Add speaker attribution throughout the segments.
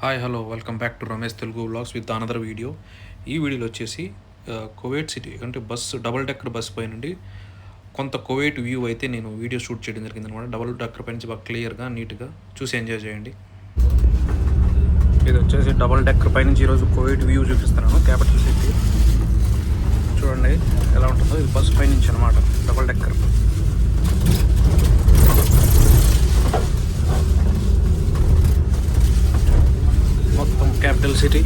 Speaker 1: Hi hello welcome back to Ramesh Telugu vlogs with another video ఈ వీడియోలో వచ్చేసి Kuwait city అంటే bus double decker bus పై నుండి కొంత కువైట్ వ్యూ అయితే నేను వీడియో షూట్ చేయడం జరిగింది అనమాట డబుల్ డెక్కర్ పై నుంచి బాగా క్లియర్గా నీట్గా చూసి ఎంజాయ్ చేయండి. ఇది వచ్చేసి డబుల్ డెక్కర్ పై నుంచి ఈరోజు కువైట్ వ్యూ చూపిస్తున్నాను క్యాపిటల్ సిటీ చూడండి ఎలా ఉంటుందో. ఇది బస్ పై నుంచి అనమాట డబుల్ డెక్కర్ మొత్తం క్యాపిటల్ సిటీ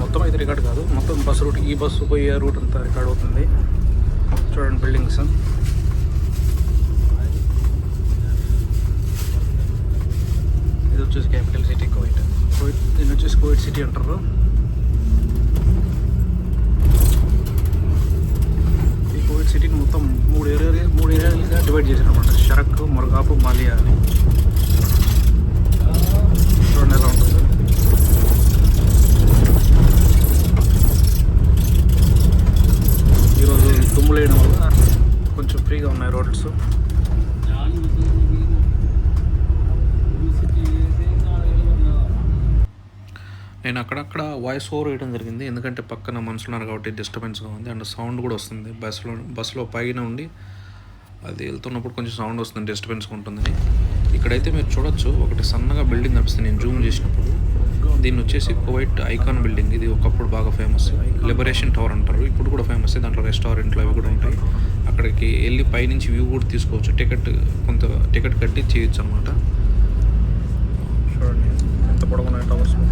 Speaker 1: మొత్తం అయితే రికార్డ్ కాదు. మొత్తం బస్ రూట్ ఈ బస్సు పోయే రూట్ అంతా రికార్డ్ అవుతుంది. చూడండి బిల్డింగ్స్ ఇది వచ్చేసి క్యాపిటల్ సిటీ కోవిట్ కోవిట్ దీన్ని వచ్చేసి కోవిట్ సిటీ అంటారు ఈ కోవిడ్ సిటీని మొత్తం మూడు ఏరియా మూడు ఏరియాలుగా డివైడ్ చేశారు షరక్ మురగాపు మాలియా అని. చూడండి ఎలా ఉంటుంది. ఈరోజు దుమ్ము లేయడం వల్ల కొంచెం ఫ్రీగా ఉన్నాయి రోడ్స్. నేను అక్కడక్కడ వాయిస్ ఓవర్ వేయడం జరిగింది. ఎందుకంటే పక్కన మనుషులు ఉన్నారు కాబట్టి డిస్టర్బెన్స్గా ఉంది. అండ్ సౌండ్ కూడా వస్తుంది. బస్సులో బస్సులో పైన ఉండి అది వెళ్తున్నప్పుడు కొంచెం సౌండ్ వస్తుంది డిస్టర్బెన్స్గా ఉంటుందని. ఇక్కడైతే మీరు చూడొచ్చు ఒకటి సన్నగా బిల్డింగ్ కనిపిస్తుంది. నేను జూమ్ చేసినప్పుడు దీన్ని వచ్చేసి కువైట్ ఐకాన్ బిల్డింగ్ ఇది ఒకప్పుడు బాగా ఫేమస్ లిబరేషన్ టవర్ అంటారు. ఇప్పుడు కూడా ఫేమస్ దాంట్లో రెస్టారెంట్లు అవి కూడా ఉంటాయి. అక్కడికి వెళ్ళి పైనుంచి వ్యూ కూడా తీసుకోవచ్చు. టికెట్ కొంత టికెట్ కట్టి చేయొచ్చు అనమాట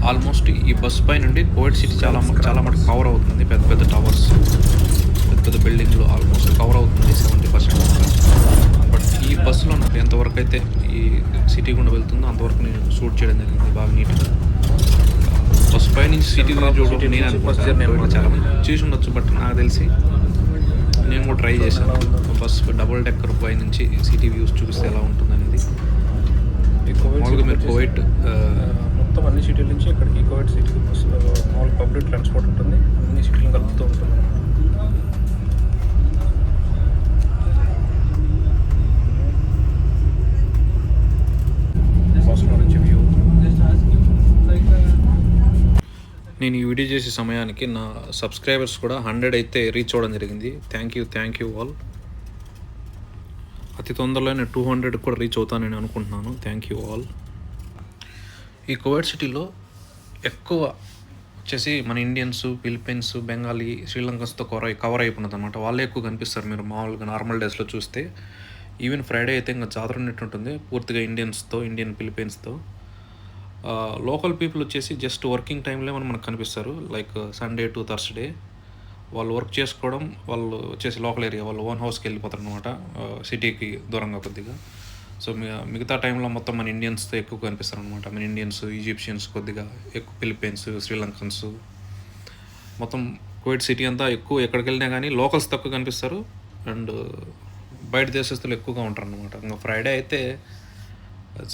Speaker 1: ఆల్మోస్ట్ ఈ బస్ పై నుండి కోవిడ్ సిటీ చాలా చాలా మటుకు కవర్ అవుతుంది. పెద్ద పెద్ద టవర్స్ పెద్ద పెద్ద బిల్డింగ్లు ఆల్మోస్ట్ కవర్ అవుతుంది. సెవెంటీ పర్సెంట్ బట్ ఈ బస్సులో అయితే ఈ సిటీ గుండా వెళ్తుందో అంతవరకు నేను షూట్ చేయడం జరిగింది. బాగా నీట్గా బస్ పై నుంచి సిటీ చూడడం నేను అనుకుంటున్నాను చాలా మంది చూసి ఉండొచ్చు బట్ నాకు తెలిసి నేను కూడా ట్రై చేశాను. బస్ డబుల్ డెక్కర్ పై నుంచి సిటీ వ్యూస్ చూపిస్తే ఎలా ఉంటుంది అనేది మామూలుగా మీరు కోవిడ్ మొత్తం అన్ని సిటీల నుంచి ఇక్కడికి కోవిడ్ సిటీకి బస్సు మామూలు పబ్లిక్ ట్రాన్స్పోర్ట్ ఉంటుంది. అన్ని సిటీలను కలుపుతూ ఉంటుంది బస్సులో నుంచి వ్యూ నేను ఈ వీడియో చేసే సమయానికి నా సబ్స్క్రైబర్స్ కూడా హండ్రెడ్ అయితే రీచ్ అవ్వడం జరిగింది. Thank you thank you all అతి తొందరలో నేను టూ హండ్రెడ్ కూడా రీచ్ అవుతానని అనుకుంటున్నాను. థ్యాంక్ యూ ఆల్ ఈ కోవిడ్ సిటీలో ఎక్కువ వచ్చేసి మన ఇండియన్స్ ఫిలిపీన్స్ బెంగాలీ శ్రీలంకన్స్తో కవర్ అయి కవర్ అయిపోయినది అనమాట వాళ్ళే ఎక్కువ కనిపిస్తారు మీరు మామూలుగా నార్మల్ డేస్లో చూస్తే. ఈవెన్ ఫ్రైడే అయితే ఇంకా జాతర ఉన్నట్టు ఉంటుంది పూర్తిగా ఇండియన్స్తో ఇండియన్ ఫిలిపీన్స్తో లోకల్ పీపుల్ వచ్చేసి జస్ట్ వర్కింగ్ టైంలో మనం మనకు కనిపిస్తారు. లైక్ సండే టు థర్స్డే వాళ్ళు వర్క్ చేసుకోవడం వాళ్ళు వచ్చేసి లోకల్ ఏరియా వాళ్ళు ఓన్ హౌస్కి వెళ్ళిపోతారు అనమాట సిటీకి దూరంగా కొద్దిగా. సో మిగతా టైంలో మొత్తం మన ఇండియన్స్తో ఎక్కువ కనిపిస్తారు అనమాట మన ఇండియన్స్ ఈజిప్షియన్స్ కొద్దిగా ఎక్కువ ఫిలిప్పీన్స్ శ్రీలంకన్స్ మొత్తం కోవిడ్ సిటీ అంతా ఎక్కువ ఎక్కడికి వెళ్ళినా కానీ లోకల్స్ తక్కువ కనిపిస్తారు. అండ్ బయట దేశస్తులు ఎక్కువగా ఉంటారు అనమాట ఇంకా ఫ్రైడే అయితే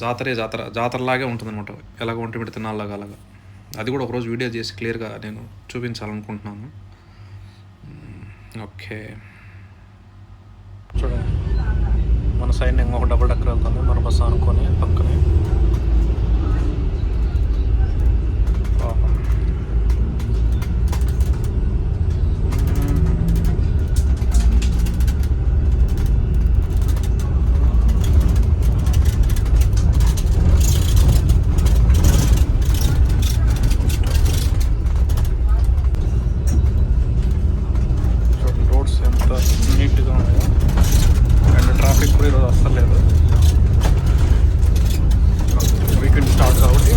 Speaker 1: జాతరే జాతర జాతరలాగే ఉంటుంది అనమాట ఎలాగ ఒంటి పెడితే తినాలగా అలాగా. అది కూడా ఒకరోజు వీడియో చేసి క్లియర్గా నేను చూపించాలనుకుంటున్నాను. ఓకే. చూడండి. మన సైడ్ ఇంకొక డబుల్ డక్కర్ వెళ్తుంది. మన బస్సు అనుకొని పక్కనే ఆహా. మ్మ్. చూడండి రోడ్స్ ఎంత నీట్గా ఉన్నాయో అండ్ ట్రాఫిక్ కూడా ఈరోజు అస్సలు లేదు వీకెండ్ స్టార్ట్ కాబట్టి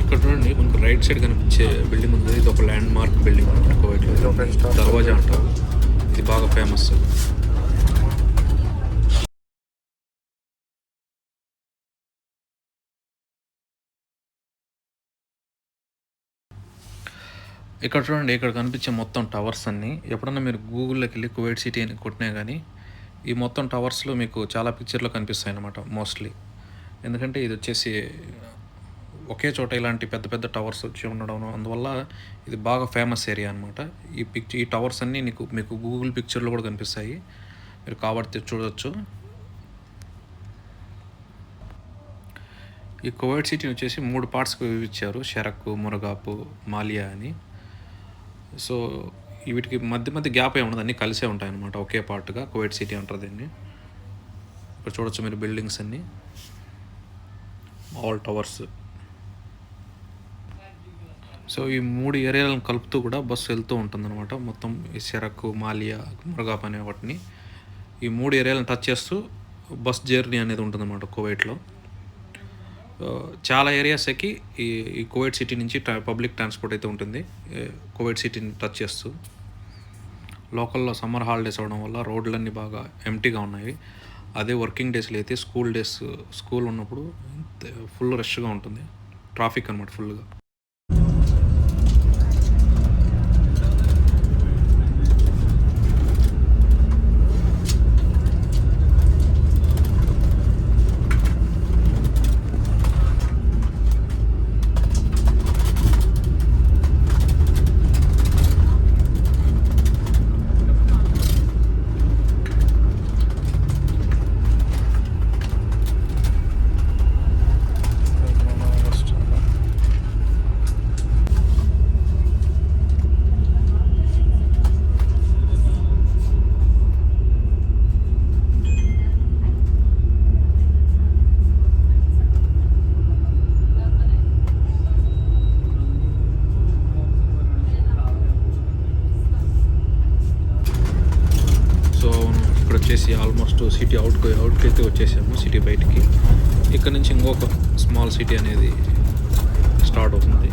Speaker 1: ఇక్కడ చూడండి మనకు రైట్ సైడ్ కనిపించే బిల్డింగ్ ఉంది. ఇది ఒక ల్యాండ్ మార్క్ బిల్డింగ్ అనమాట కోవిడ్లో దర్వాజా అంటారు ఇది బాగా ఫేమస్ ఇక్కడ చూడండి ఇక్కడ కనిపించే మొత్తం టవర్స్ అన్నీ. ఎప్పుడన్నా మీరు గూగుల్లోకి వెళ్ళి కువైట్ సిటీ అని కొట్టినా కానీ ఈ మొత్తం టవర్స్లో మీకు చాలా పిక్చర్లో కనిపిస్తాయి అన్నమాట మోస్ట్లీ ఎందుకంటే ఇది వచ్చేసి ఒకే చోట ఇలాంటి పెద్ద పెద్ద టవర్స్ వచ్చి ఉండడం అందువల్ల ఇది బాగా ఫేమస్ ఏరియా అనమాట ఈ పిక్చర్ ఈ టవర్స్ అన్నీ నీకు మీకు గూగుల్ పిక్చర్లో కూడా కనిపిస్తాయి. మీరు కాబట్టి చూడవచ్చు ఈ కోవిడ్ సిటీని వచ్చేసి మూడు పార్ట్స్కి ఇచ్చారు షెరక్ మురగాపు మాలియా అని. సో వీటికి మధ్య మధ్య గ్యాప్ ఏమి ఉండదు. అన్నీ కలిసే ఉంటాయి అనమాట ఒకే పార్ట్గా కోవిడ్ సిటీ అంటారు దీన్ని. ఇక్కడ చూడొచ్చు మీరు బిల్డింగ్స్ అన్నీ. ఆల్ టవర్స్ సో ఈ మూడు ఏరియాలను కలుపుతూ కూడా బస్సు వెళ్తూ ఉంటుందన్నమాట. మొత్తం ఈ సెరకు మాలియా మురగాప్ అనే వాటిని ఈ మూడు ఏరియాలను టచ్ చేస్తూ బస్ జర్నీ అనేది ఉంటుందన్నమాట కువైట్లో. చాలా ఏరియాస్కి ఈ ఈ కువైట్ సిటీ నుంచి ట్రా- పబ్లిక్ ట్రాన్స్పోర్ట్ అయితే ఉంటుంది. కువైట్ సిటీని టచ్ చేస్తూ. లోకల్లో సమ్మర్ హాలిడేస్ అవడం వల్ల రోడ్లన్నీ బాగా ఎంటీగా ఉన్నాయి. అదే వర్కింగ్ డేస్లో అయితే స్కూల్ డేస్ స్కూల్ ఉన్నప్పుడు ఫుల్ రష్గా ఉంటుంది. ట్రాఫిక్ అనమాట ఫుల్గా సో ఇక్కడ వచ్చేసి సిటీ అవుట్ అవుట్కి అయితే వచ్చేసాము సిటీ బయటికి. ఇక్కడ నుంచి ఇంకొక స్మాల్ సిటీ అనేది స్టార్ట్ అవుతుంది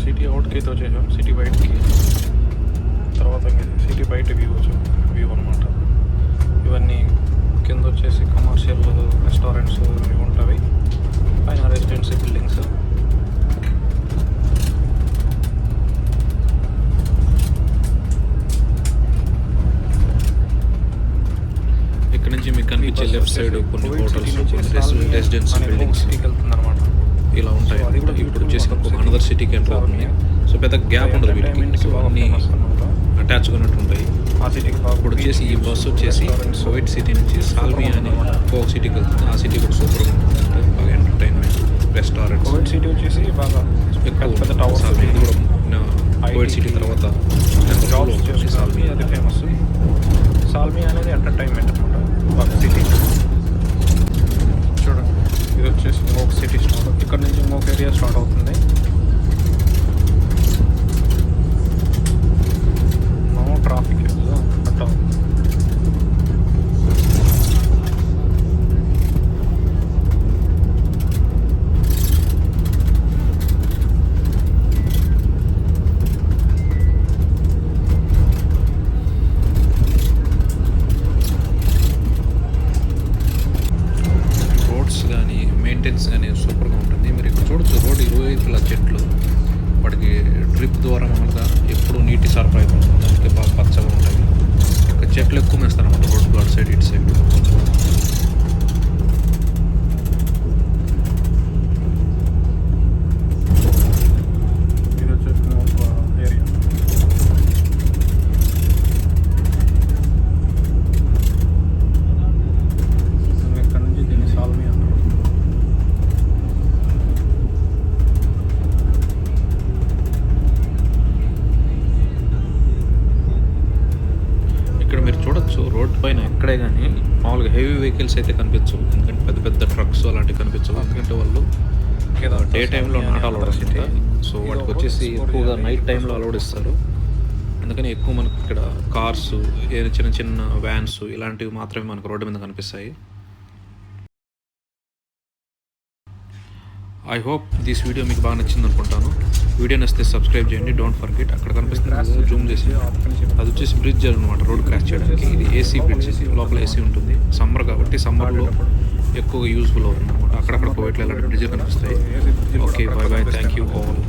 Speaker 1: సిటీ అవుట్కి అయితే వచ్చేసాం సిటీ బయటికి తర్వాత సిటీ బయట వ్యూ వ్యూ అనమాట ఇవన్నీ కింద వచ్చేసి కమర్షియల్ రెస్టారెంట్స్ ఇవి ఉంటాయి పైన రెసిడెన్సీ బిల్డింగ్స్ ఇక్కడ నుంచి మీకు సైడ్ కొన్ని హోటల్స్ రెసిడెన్సీ బిల్డింగ్స్ ఇలా ఉంటాయి. ఇప్పుడు వచ్చేసి ఇంకొక అనదర్ సిటీకి ఎంటర్ అవుతుంది సో పెద్ద గ్యాప్ ఉండదు వీటికి. సో అన్నీ అటాచ్గా ఉన్నట్టు ఉంటాయి ఇప్పుడు వచ్చేసి ఈ బస్సు వచ్చేసి కోవిడ్ సిటీ నుంచి సాల్మియా అనే ఇంకొక సిటీకి వెళ్తుంది. ఆ సిటీ కూడా సూపర్గా ఉంటుంది. బాగా ఎంటర్టైన్మెంట్ రెస్టారెంట్స్
Speaker 2: కోవిడ్ సిటీ వచ్చేసి బాగా
Speaker 1: ఎక్కువ
Speaker 2: పెద్ద
Speaker 1: ఇది కూడా కోవిడ్ సిటీ తర్వాత
Speaker 2: జాబ్స్
Speaker 1: సాల్మియా
Speaker 2: అది ఫేమస్ సాల్మి అనేది ఎంటర్టైన్మెంట్
Speaker 1: డ్రిప్ ద్వారా మామూలుగా ఎప్పుడు నీటి సరఫరా అయితే ఉంటుంది దానికి బాగా పచ్చగా ఉంటాయి. ఇక్కడ చెట్లు ఎక్కువ వేస్తారు అన్నమాట రోడ్ అటు సైడ్ ఇటు సైడ్
Speaker 2: ఇది వచ్చేసి ఇంకొక ఏరియా ఇక్కడ నుంచి దీన్ని సాల్మి అంటారు
Speaker 1: ఇక్కడ మీరు చూడొచ్చు రోడ్ పైన ఎక్కడే కానీ మామూలుగా హెవీ వెహికల్స్ అయితే కనిపించవు. ఎందుకంటే పెద్ద పెద్ద ట్రక్స్ అలాంటివి కనిపించవు. ఎందుకంటే వాళ్ళు డే టైంలో నాట్ అలౌడ్ సిటీ సో వాటికి వచ్చేసి ఎక్కువగా నైట్ టైంలో అలౌడ్ ఇస్తారు. అందుకని ఎక్కువ మనకి ఇక్కడ కార్స్ ఏదైనా చిన్న చిన్న వ్యాన్స్ ఇలాంటివి మాత్రమే మనకు రోడ్డు మీద కనిపిస్తాయి. ఐ హోప్ దిస్ వీడియో మీకు బాగా నచ్చింది అనుకుంటాను. వీడియో నచ్చితే సబ్స్క్రైబ్ చేయండి. డోంట్ ఫర్గెట్ అక్కడ కనిపిస్తుంది జూమ్ చేసి. అది వచ్చేసి బ్రిడ్జ్ అనమాట. రోడ్ క్రాస్ చేయడానికి. ఇది ఏసీ బ్రిడ్జ్ లోపల ఏసీ ఉంటుంది. సమ్మర్ కాబట్టి సమ్మర్లో ఎక్కువగా యూస్ఫుల్ అవుతుంది అనమాట. అక్కడక్కడ కోవిట్లో ఇలాంటి బ్రిడ్జ్ కనిపిస్తాయి. Okay bye bye thank you all